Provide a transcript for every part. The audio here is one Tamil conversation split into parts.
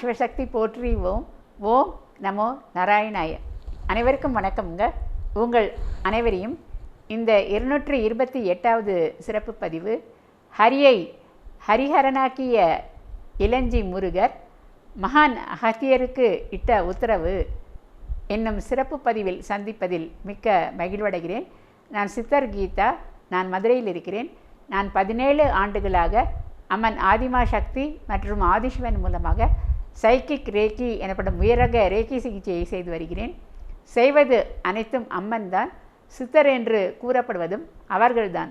சிவசக்தி போற்றி. ஓம் ஓம் நமோ நாராயணாய. அனைவருக்கும் வணக்கம்ங்க. உங்கள் அனைவரையும் இந்த இருநூற்றி இருபத்தி எட்டாவது சிறப்பு பதிவு ஹரியை ஹரிஹரனாக்கிய இளஞ்சி முருகர் மகான் அகத்தியருக்கு இட்ட உத்தரவு என்னும் சிறப்பு பதிவில் சந்திப்பதில் மிக்க மகிழ்வடைகிறேன். நான் சித்தர் கீதா நான் மதுரையில் இருக்கிறேன். நான் பதினேழு ஆண்டுகளாக அம்மன் ஆதிமா சக்தி மற்றும் ஆதிசிவன் மூலமாக சைக்கிக் ரேக்கி எனப்படும் உயரக ரேக்கி சிகிச்சையை செய்து வருகிறேன். செய்வது அனைத்தும் அம்மன் தான் சித்தர் என்று கூறப்படுவதும் அவர்கள்தான்.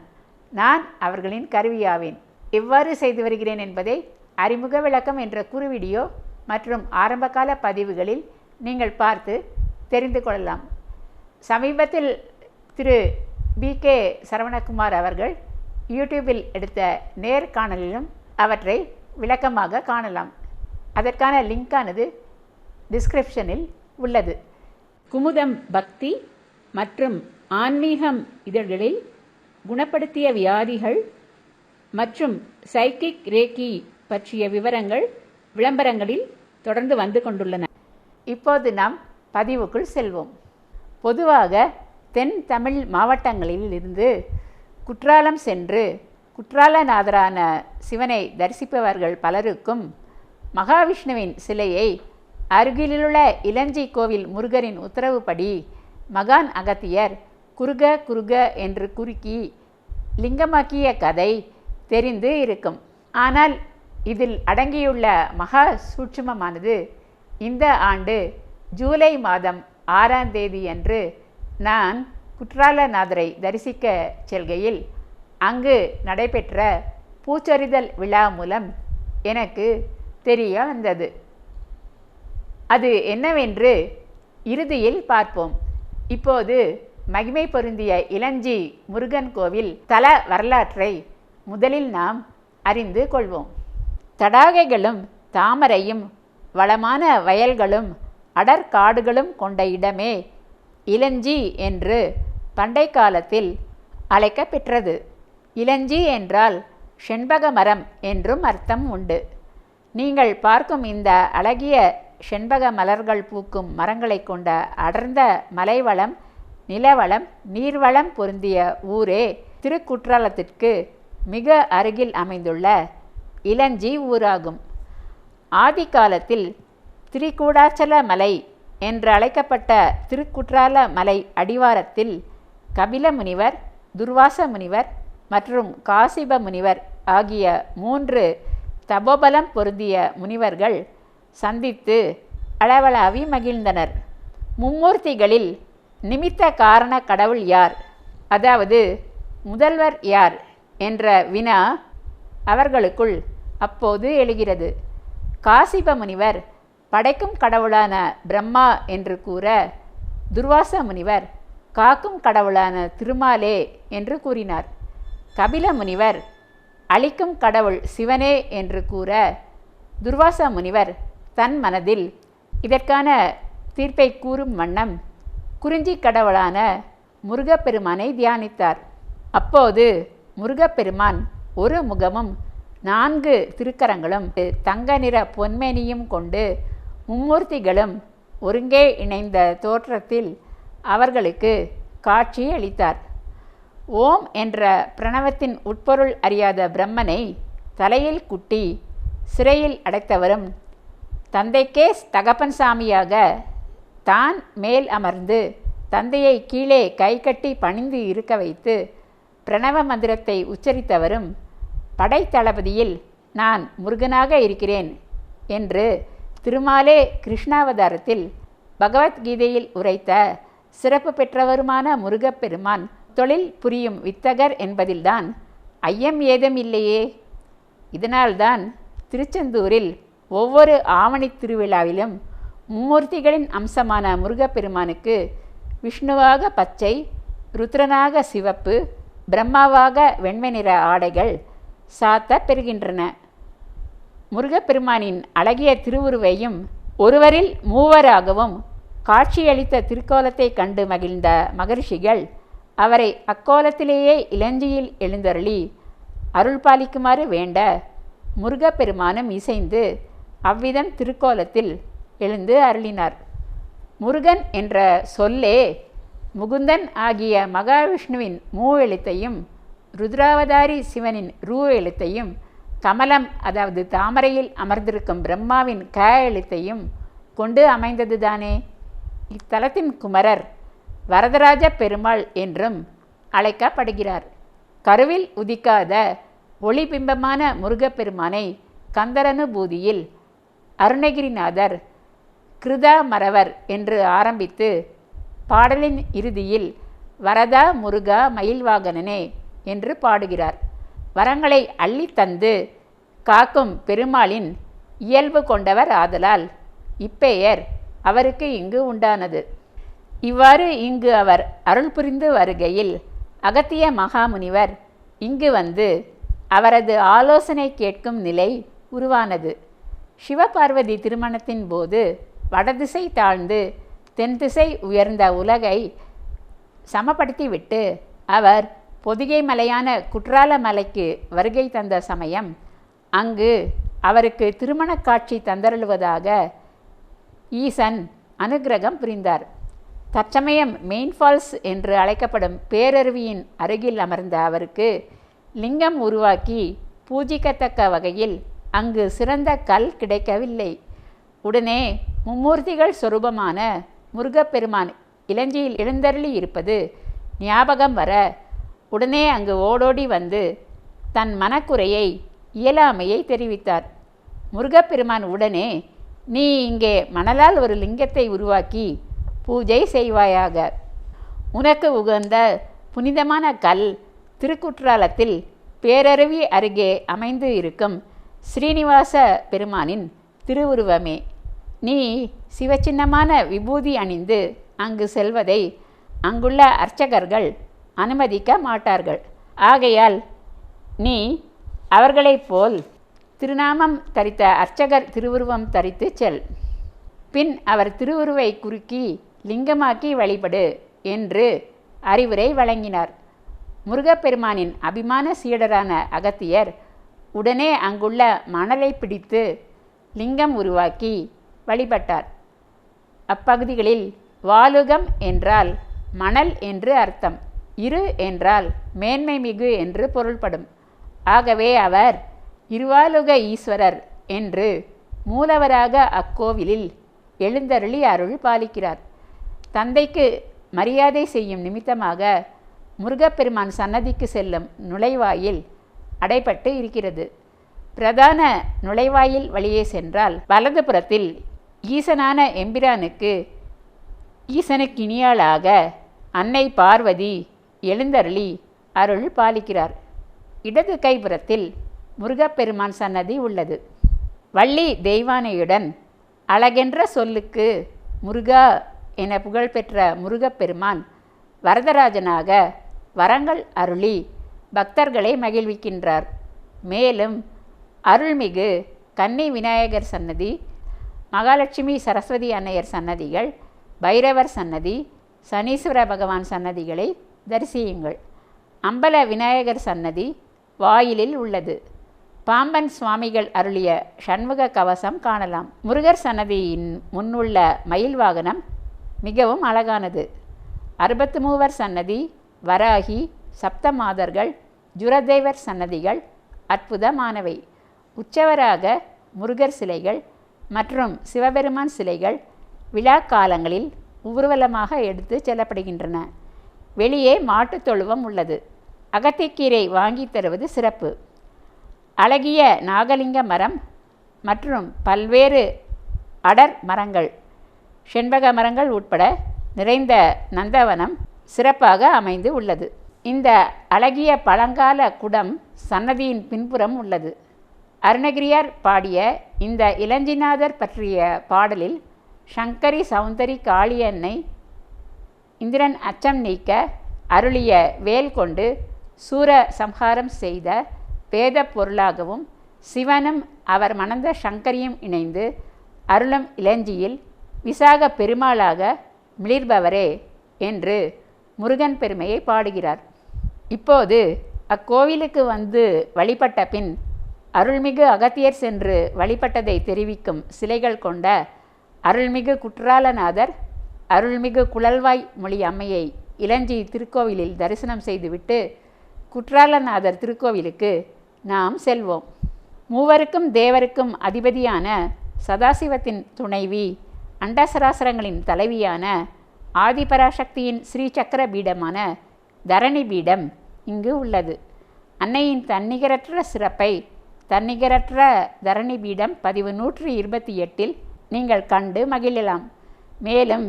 நான் அவர்களின் கருவியாவேன். எவ்வாறு செய்து வருகிறேன் என்பதை அறிமுக விளக்கம் என்ற குறு வீடியோ மற்றும் ஆரம்பகால பதிவுகளில் நீங்கள் பார்த்து தெரிந்து கொள்ளலாம். சமீபத்தில் திரு. பி. கே. சரவணகுமார் அவர்கள் யூடியூபில் எடுத்த நேர்காணலிலும் அவற்றை விளக்கமாக காணலாம். அதற்கான லிங்கானது டிஸ்கிரிப்ஷனில் உள்ளது. குமுதம் பக்தி மற்றும் ஆன்மீகம் இதழ்களில் குணப்படுத்திய வியாதிகள் மற்றும் சைக்கிக் ரேக்கி பற்றிய விவரங்கள் விளம்பரங்களில் தொடர்ந்து வந்து கொண்டுள்ளன. இப்போது நாம் பதிவுக்குள் செல்வோம். பொதுவாக தென் தமிழ் மாவட்டங்களில் இருந்து குற்றாலம் சென்று குற்றாலநாதரான சிவனை தரிசிப்பவர்கள் பலருக்கும் மகாவிஷ்ணுவின் சிலையை அருகிலுள்ள இளஞ்சி கோவில் முருகரின் உத்தரவுப்படி மகான் அகத்தியர் குறுக குறுக என்று குறுக்கி லிங்கமாக்கிய கதை தெரிந்து இருக்கும். ஆனால் இதில் அடங்கியுள்ள மகா சூட்சுமமானது இந்த ஆண்டு ஜூலை மாதம் ஆறாம் தேதி அன்று நான் குற்றாலநாதரை தரிசிக்க செல்கையில் அங்கு நடைபெற்ற பூச்சொரிதல் விழா மூலம் எனக்கு தெரிய வந்தது அது என்னவென்று இறுதியில் பார்ப்போம். இப்போது மகிமை பொருந்திய இளஞ்சி முருகன் கோவில் தல வரலாற்றை முதலில் நாம் அறிந்து கொள்வோம். தடாகைகளும் தாமரையும் வளமான வயல்களும் அடற்காடுகளும் கொண்ட இடமே இளஞ்சி என்று பண்டை காலத்தில் அழைக்கப்பெற்றது. இளஞ்சி என்றால் செண்பக மரம் என்றும் அர்த்தம் உண்டு. நீங்கள் பார்க்கும் இந்த அழகிய செண்பக மலர்கள் பூக்கும் மரங்களை கொண்ட அடர்ந்த மலைவளம் நிலவளம் நீர்வளம் பொருந்திய ஊரே திருக்குற்றாலத்திற்கு மிக அருகில் அமைந்துள்ள இளஞ்சி ஊராகும். ஆதி காலத்தில் திரிகூடாச்சல மலை என்று அழைக்கப்பட்ட திருக்குற்றால மலை அடிவாரத்தில் கபில முனிவர் துர்வாச முனிவர் மற்றும் காசிப முனிவர் ஆகிய மூன்று தபோபலம் பொருந்திய முனிவர்கள் சந்தித்து அளவளாவி மகிழ்ந்தனர். மும்மூர்த்திகளில் நிமித்த காரண கடவுள் யார்? அதாவது முதல்வர் யார்? என்ற வினா அவர்களுக்குள் அப்போது எழுகிறது. காசிப முனிவர் படைக்கும் கடவுளான பிரம்மா என்று கூற துர்வாச முனிவர் காக்கும் கடவுளான திருமாலே என்று கூறினார். கபில முனிவர் அழிக்கும் கடவுள் சிவனே என்று கூற துர்வாச முனிவர் தன் மனதில் இதற்கான தீர்ப்பை கூறும் வண்ணம் குறிஞ்சி கடவுளான முருகப்பெருமானை தியானித்தார். அப்போது முருகப்பெருமான் ஒரு முகமும் நான்கு திருக்கரங்களும் தங்க நிற பொன்மேனியும் கொண்டு மும்மூர்த்திகளும் ஒருங்கே இணைந்த தோற்றத்தில் அவர்களுக்கு காட்சி அளித்தார் ஓம் என்ற பிரணவத்தின் உட்பொருள் அறியாத பிரம்மனை தலையில் குட்டி சிறையில் அடைத்தவரும் தந்தைக்கே தகப்பன் சாமியாக தான் மேல் அமர்ந்து தந்தையை கீழே கை கட்டி பணிந்து இருக்க வைத்து பிரணவ மந்திரத்தை உச்சரித்தவரும் படைத்தளபதியில் நான் முருகனாக இருக்கிறேன் என்று திருமாலே கிருஷ்ணாவதாரத்தில் பகவத்கீதையில் உரைத்த சிறப்பு பெற்றவருமான முருகப்பெருமான் தொழில் புரியும் வித்தகர் என்பதில்தான் ஐயம் ஏதும் இல்லையே இதனால்தான் திருச்செந்தூரில் ஒவ்வொரு ஆவணி திருவிழாவிலும் மும்மூர்த்திகளின் அம்சமான முருகப்பெருமானுக்கு விஷ்ணுவாக பச்சை ருத்ரனாக சிவப்பு பிரம்மாவாக வெண்மை நிற ஆடைகள் சாத்த பெறுகின்றன. முருகப்பெருமானின் அழகிய திருவுருவையும் ஒருவரில் மூவராகவும் காட்சியளித்த திருக்கோலத்தை கண்டு மகிழ்ந்த மகரிஷிகள் அவரை அக்கோலத்திலேயே இளஞ்சியில் எழுந்தருளி அருள் பாலிக்குமாறு வேண்ட முருகப்பெருமானும் இசைந்து அவ்விதம் திருக்கோலத்தில் எழுந்து அருளினார். முருகன் என்ற சொல்லே முகுந்தன் ஆகிய மகாவிஷ்ணுவின் மூ எழுத்தையும் ருத்ராவதாரி சிவனின் ரூ எழுத்தையும் கமலம் அதாவது தாமரையில் அமர்ந்திருக்கும் பிரம்மாவின் க எழுத்தையும் கொண்டு அமைந்ததுதானே? இத்தலத்தின் குமரர் வரதராஜ பெருமாள் என்றும் அழைக்கப்படுகிறார். கருவில் உதிக்காத ஒளிபிம்பமான முருகப்பெருமானை கந்தரனுபூதியில் அருணகிரிநாதர் கிருதா மறவர் என்று ஆரம்பித்து பாடலின் இறுதியில் வரதா முருகா மயில்வாகனனே என்று பாடுகிறார். வரங்களை அள்ளித்தந்து காக்கும் பெருமாளின் இயல்பு கொண்டவர் ஆதலால் இப்பெயர் அவருக்கு இங்கு உண்டானது. இவ்வாறு இங்கு அவர் அருள் புரிந்து வருகையில் அகத்திய மகாமுனிவர் இங்கு வந்து அவரது ஆலோசனை கேட்கும் நிலை உருவானது. சிவபார்வதி திருமணத்தின் போது வடதிசை தாழ்ந்து தென்திசை உயர்ந்த உலகை சமப்படுத்திவிட்டு அவர் பொதிகை மலையான குற்றால மலைக்கு வருகை தந்த சமயம் அங்கு அவருக்கு திருமணக் காட்சி தந்தருளுவதாக ஈசன் அனுக்கிரகம் புரிந்தார். தற்சமயம் மெயின் ஃபால்ஸ் என்று அழைக்கப்படும் பேரருவியின் அருகில் அமர்ந்த அவருக்கு லிங்கம் உருவாக்கி பூஜிக்கத்தக்க வகையில் அங்கு சிறந்த கல் கிடைக்கவில்லை. உடனே மும்மூர்த்திகள் சொரூபமான முருகப்பெருமான் இலஞ்சியில் எழுந்தருளி இருப்பது ஞாபகம் வர உடனே அங்கு ஓடோடி வந்து தன் மனக்குறையை இயலாமையை தெரிவித்தார். முருகப்பெருமான் உடனே நீ இங்கே மணலால் ஒரு லிங்கத்தை உருவாக்கி பூஜை செய்வாயாக. உனக்கு உகந்த புனிதமான கல் திருக்குற்றாலத்தில் பேரருவி அருகே அமைந்து இருக்கும் ஸ்ரீனிவாச பெருமானின் திருவுருவமே. நீ சிவச்சின்னமான விபூதி அணிந்து அங்கு செல்வதை அங்குள்ள அர்ச்சகர்கள் அனுமதிக்க மாட்டார்கள். ஆகையால் நீ அவர்களைப் போல் திருநாமம் தரித்த அர்ச்சகர் திருவுருவம் தரித்து செல். பின் அவர் திருவுருவை குறுக்கி லிங்கமாக்கி வழிபடு என்று அறிவுரை வழங்கினார். முருகப்பெருமானின் அபிமான சீடரான அகத்தியர் உடனே அங்குள்ள மணலை பிடித்து லிங்கம் உருவாக்கி வழிபட்டார். அப்பகுதிகளில் வாலுகம் என்றால் மணல் என்று அர்த்தம் இரு என்றால் மேன்மை மிகு என்று பொருள்படும். ஆகவே அவர் இருவாலுக ஈஸ்வரர் என்று மூலவராக அக்கோவிலில் எழுந்தருளி அருள் பாலிக்கிறார். தந்தைக்கு மரியாதை செய்யும் நிமித்தமாக முருகப்பெருமான் சன்னதிக்கு செல்லும் நுழைவாயில் அடைபட்டு இருக்கிறது. பிரதான நுழைவாயில் வழியே சென்றால் வலது புறத்தில் ஈசனான எம்பிரானுக்கு ஈசனுக்கினியாளாக அன்னை பார்வதி எழுந்தருளி அருள் பாலிக்கிறார். இடது கைபுறத்தில் முருகப்பெருமான் சன்னதி உள்ளது. வள்ளி தெய்வானையுடன் அழகென்ற சொல்லுக்கு முருகா என புகழ்பெற்ற முருகப்பெருமான் வரதராஜனாக வரங்கள் அருளி பக்தர்களை மகிழ்விக்கின்றார். மேலும் அருள்மிகு கன்னி விநாயகர் சன்னதி மகாலட்சுமி சரஸ்வதி அன்னையர் சன்னதிகள் பைரவர் சன்னதி சனீஸ்வர பகவான் சன்னதிகளை தரிசியுங்கள். அம்பல விநாயகர் சன்னதி வாயிலில் உள்ளது. பாம்பன் சுவாமிகள் அருளிய சண்முக கவசம் காணலாம். முருகர் சன்னதியின் முன்னுள்ள மயில் வாகனம் மிகவும் அழகானது. அறுபத்து மூவர் சன்னதி வராகி சப்தமாதர்கள் ஜுரதேவர் சன்னதிகள் அற்புதமானவை. உற்சவராக முருகர் சிலைகள் மற்றும் சிவபெருமான் சிலைகள் விழா காலங்களில் ஊர்வலமாக எடுத்து செல்லப்படுகின்றன. வெளியே மாட்டுத் தொழுவம் உள்ளது. அகத்திக்கீரை வாங்கி தருவது சிறப்பு. அழகிய நாகலிங்க மரம் மற்றும் பல்வேறு அடர் மரங்கள் செண்பக மரங்கள் உட்பட நிறைந்த நந்தவனம் சிறப்பாக அமைந்து உள்ளது. இந்த அழகிய பழங்கால குடம் சன்னதியின் பின்புறம் உள்ளது. அருணகிரியார் பாடிய இந்த இளஞ்சிநாதர் பற்றிய பாடலில் சங்கரி சௌந்தரி காளியன்னை இந்திரன் அச்சம் நீக்க அருளிய வேல் கொண்டு சூர சம்ஹாரம் செய்த வேத பொருளாகவும் சிவனும் அவர் மணந்த சங்கரியும் இணைந்து அருளும் இளஞ்சியில் விசாக பெருமாளாக மிளிர்பவரே என்று முருகன் பெருமையை பாடுகிறார். இப்போது அக்கோவிலுக்கு வந்து வழிபட்ட பின் அருள்மிகு அகத்தியர் சென்று வழிபட்டதை தெரிவிக்கும் சிலைகள் கொண்ட அருள்மிகு குற்றாலநாதர் அருள்மிகு குழல்வாய் மொழி அம்மையை இளஞ்சி திருக்கோவிலில் தரிசனம் செய்துவிட்டு குற்றாலநாதர் திருக்கோவிலுக்கு நாம் செல்வோம். மூவருக்கும் தேவருக்கும் அதிபதியான சதாசிவத்தின் துணைவி அண்டசராசரங்களின் தலைவியான ஆதிபராசக்தியின் ஸ்ரீசக்கர பீடமான தரணி பீடம் இங்கு உள்ளது. அன்னையின் தன்னிகரற்ற சிறப்பை தன்னிகரற்ற தரணி பீடம் பதிவு நூற்றி இருபத்தி எட்டில் நீங்கள் கண்டு மகிழலாம். மேலும்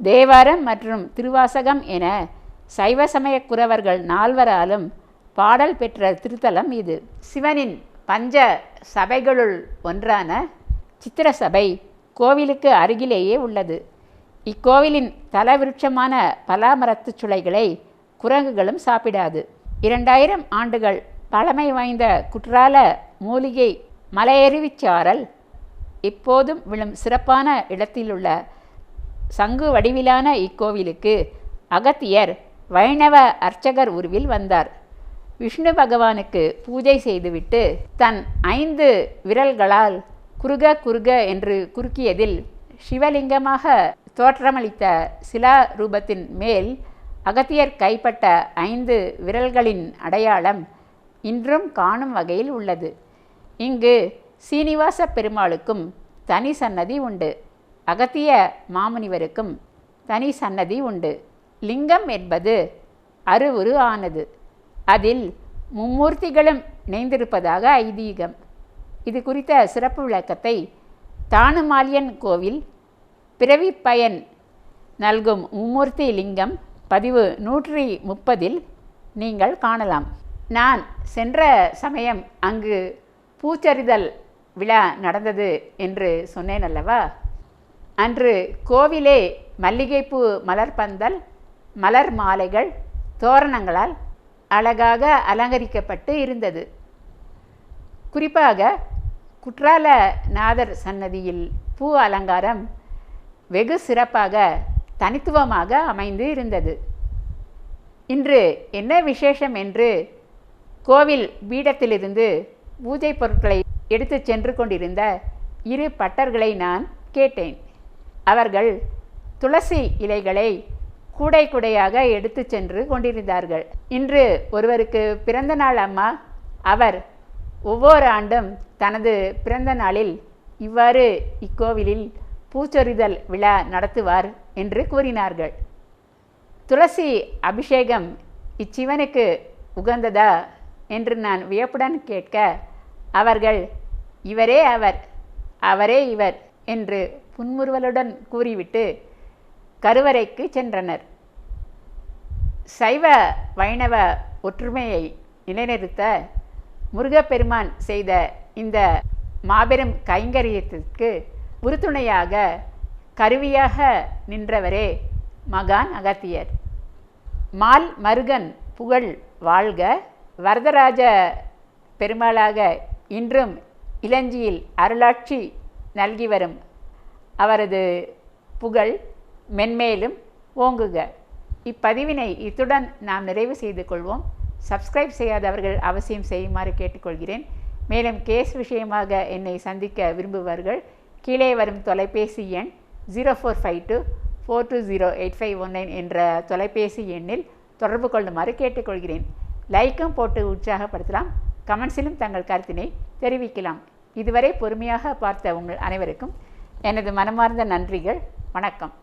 தேவாரம் மற்றும் திருவாசகம் என சைவ சமய குறவர்கள் நால்வராலும் பாடல் பெற்ற திருத்தலம் இது. சிவனின் பஞ்ச சபைகளுள் ஒன்றான சித்திர சபை கோவிலுக்கு அருகிலேயே உள்ளது. இக்கோவிலின் தலவிருட்சமான பலாமரத்துச் சுளைகளை குரங்குகளும் சாப்பிடாது. இரண்டாயிரம் ஆண்டுகள் பழமை வாய்ந்த குற்றால மூலிகை மலையருவிச்சாரல் இப்போதும் விழும் சிறப்பான இடத்திலுள்ள சங்கு வடிவிலான இக்கோவிலுக்கு அகத்தியர் வைணவ அர்ச்சகர் உருவில் வந்தார். விஷ்ணு பகவானுக்கு பூஜை செய்துவிட்டு தன் ஐந்து விரல்களால் குறுக குறுக என்று குறுக்கியதில் சிவலிங்கமாக தோற்றமளித்த சிலா ரூபத்தின் மேல் அகத்தியர் கைப்பட்ட ஐந்து விரல்களின் அடையாளம் இன்றும் காணும் வகையில் உள்ளது. இங்கு சீனிவாச பெருமாளுக்கும் தனி சன்னதி உண்டு. அகத்திய மாமுனிவருக்கும் தனி சன்னதி உண்டு. லிங்கம் என்பது அருவுரு ஆனது. அதில் மும்மூர்த்திகளும் இணைந்திருப்பதாக ஐதீகம். இது குறித்த சிறப்பு விளக்கத்தை தானுமாலியன் கோவில் பிறவி பயன் நல்கும் மும்மூர்த்தி லிங்கம் பதிவு நூற்றி முப்பதில் நீங்கள் காணலாம். நான் சென்ற சமயம் அங்கு பூச்சரிதல் விழா நடந்தது என்று சொன்னேன் அல்லவா? அன்று கோவிலே மல்லிகைப்பூ மலர் பந்தல் மலர் மாலைகள் தோரணங்களால் அழகாக அலங்கரிக்கப்பட்டு இருந்தது. குறிப்பாக குற்றால நாதர் சன்னதியில் பூ அலங்காரம் வெகு சிறப்பாக தனித்துவமாக அமைந்து இருந்தது. இன்று என்ன விசேஷம் என்று கோவில் பீடத்திலிருந்து பூஜை பொருட்களை எடுத்து சென்று கொண்டிருந்த இரு பட்டர்களை நான் கேட்டேன். அவர்கள் துளசி இலைகளை கூடை கூடையாக எடுத்து சென்று கொண்டிருந்தார்கள். இன்று ஒருவருக்கு பிறந்த நாள் அம்மா அவர் ஒவ்வொரு ஆண்டும் தனது பிறந்த நாளில் இவ்வாறு இக்கோவிலில் பூச்சொரிதல் விழா நடத்துவார் என்று கூறினார்கள். துளசி அபிஷேகம் இச்சிவனுக்கு உகந்ததா என்று நான் வியப்புடன் கேட்க அவர்கள் இவரே அவர் அவரே இவர் என்று புன்முறுவலுடன் கூறிவிட்டு கருவறைக்கு சென்றனர். சைவ வைணவ ஒற்றுமையை நிலைநிறுத்த முருகப்பெருமான் செய்த இந்த மாபெரும் கைங்கரியத்திற்கு உறுதுணையாக கருவியாக நின்றவரே மகான் அகத்தியர். மால் மருகன் புகழ் வாழ்க. வரதராஜ பெருமாளாக இன்றும் இளஞ்சியில் அருளாட்சி நல்கி வரும். அவரது புகழ் மென்மேலும் ஓங்குக. இப்பதிவினை இத்துடன் நாம் நிறைவு செய்து கொள்வோம். சப்ஸ்கிரைப் செய்யாதவர்கள் அவசியம் செய்யுமாறு கேட்டுக்கொள்கிறேன். மேலும் கேஸ் விஷயமாக என்னை சந்திக்க விரும்புபவர்கள் கீழே வரும் தொலைபேசி எண் zero four five two four two zero eight five one nine என்ற தொலைபேசி எண்ணில் தொடர்பு கொள்ளுமாறு கேட்டுக்கொள்கிறேன். லைக்கும் போட்டு உற்சாகப்படுத்தலாம். கமெண்ட்ஸிலும் தங்கள் கருத்தினை தெரிவிக்கலாம். இதுவரை பொறுமையாக பார்த்த உங்கள் அனைவருக்கும் எனது மனமார்ந்த நன்றிகள். வணக்கம்.